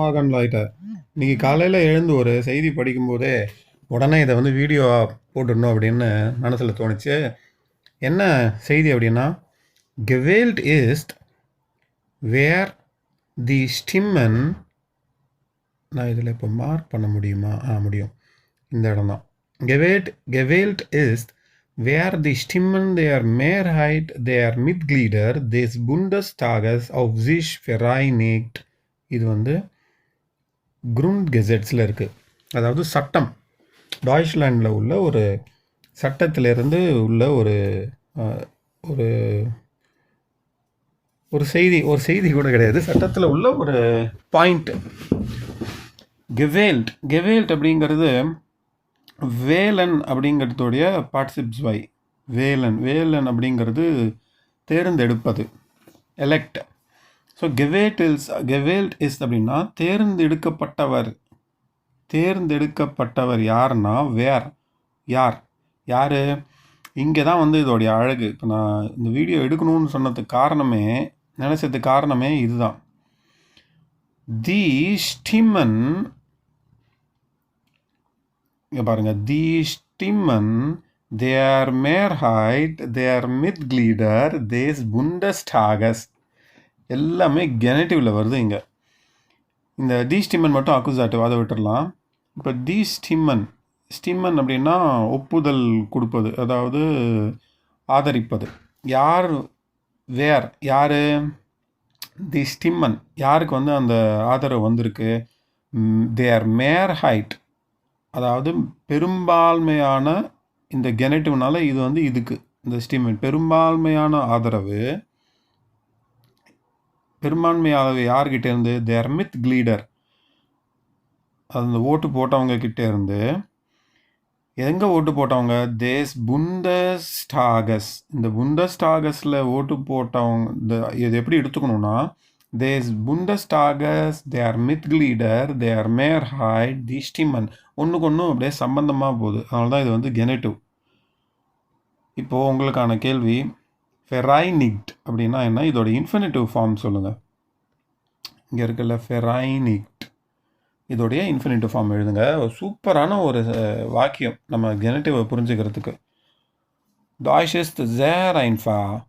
மாகன் லாய்ட்ட. இன்றைக்கி காலையில் எழுந்து ஒரு செய்தி படிக்கும்போதே உடனே இதை வந்து வீடியோவாக போட்டுடணும் அப்படின்னு மனசில் தோணுச்சு. என்ன செய்தி அப்படின்னா கெவேல்ட் இஸ்ட் வேர் தி ஸ்டிம்மன் நான் இதில் இப்போ மார்க் பண்ண முடியுமா? ஆ முடியும். இந்த இடம் தான். கெவேல்ட் கெவேல்ட் இஸ்ட் வேர் தி ஸ்டிம்மன் தேர் மேர் ஹைட் தேர் மிட்கிளீடர் தேஸ் புண்டஸ் டாகஸ் ஆஃப் ஜிஷ் ஃபெராய்னேக்ட் இது வந்து குருண்ட் கெசட்ஸில் இருக்குது அதாவது சட்டம். டாய்ச்லாண்டில் உள்ள ஒரு சட்டத்திலிருந்து உள்ள ஒரு ஒரு ஒரு செய்தி ஒரு செய்தி கூட கிடையாது. சட்டத்தில் உள்ள ஒரு பாயிண்ட் கெவேல்ட் கெவேல்ட் அப்படிங்கிறது வேலன் அப்படிங்கிறதுடைய பார்ட்டிசிப்ஸ் வை வேலன். வேலன் அப்படிங்கிறது தேர்ந்தெடுப்பது. எலெக்ட் ஸோ கெவேட் இல்ஸ் கெவேல்ட் இஸ் அப்படின்னா தேர்ந்தெடுக்கப்பட்டவர். தேர்ந்தெடுக்கப்பட்டவர் யாருன்னா வேர் யார்? யார்? இங்கே தான் வந்து இதோடைய அழகு. இப்போ நான் இந்த வீடியோ எடுக்கணும்னு சொன்னதுக்கு காரணமே நினச்சதுக்கு காரணமே இதுதான். தி ஸ்டிமன் இங்கே பாருங்கள் தி ஸ்டிம்மன் தேர் மேர் ஹைட் தேர் மித் கிளீடர் தேஸ் புண்டஸ்டாகஸ்ட் எல்லாமே கெனட்டிவில் வருது இங்கே. இந்த தி ஸ்டிம்மன் மட்டும் அக்குசாட்டிவ் அதை விட்டுடலாம் இப்போ தி ஸ்டிம்மன் ஸ்டிம்மன் அப்படின்னா ஒப்புதல் கொடுப்பது அதாவது ஆதரிப்பது. யார் வேர் யார்? தி ஸ்டிம்மன் யாருக்கு வந்து அந்த ஆதரவு வந்திருக்கு? தேர் மேர் ஹைட் அதாவது பெரும்பான்மையான இந்த கெனட்டிவ்னால இது வந்து இதுக்கு இந்த ஸ்டிம்மன் பெரும்பான்மையான ஆதரவு பெரும்பான்மையானது யார்கிட்ட இருந்து? தேர் மித் கிளீடர் அந்த ஓட்டு போட்டவங்க கிட்ட இருந்து. எங்கே ஓட்டு போட்டவங்க? தேஸ் புந்தஸ்டாகஸ் இந்த புந்தஸ்டாகஸில் ஓட்டு போட்டவங்க இந்த இது எப்படி எடுத்துக்கணும்னா தேஸ் புண்டஸ்டாகஸ் தேர் மித் கிளீடர் தேர் மேர் ஹைட் தி ஸ்டிமன் ஒன்றுக்கு ஒன்றும் அப்படியே சம்பந்தமாக போகுது. அதனால தான் இது வந்து கெனட்டிவ் இப்போது உங்களுக்கான கேள்வி ஃபெரைனிக்ட் அப்படின்னா என்ன? இதோட இன்ஃபினிட்டிவ் ஃபார்ம் சொல்லுங்கள் இங்கே இருக்குல்ல ஃபெரைனிக்ட் இதோடைய இன்ஃபினிட்டிவ் ஃபார்ம் எழுதுங்க. சூப்பரான ஒரு வாக்கியம் நம்ம கெனட்டிவை புரிஞ்சுக்கிறதுக்கு. Deutsch ஜேர் ஐன்ஃபா.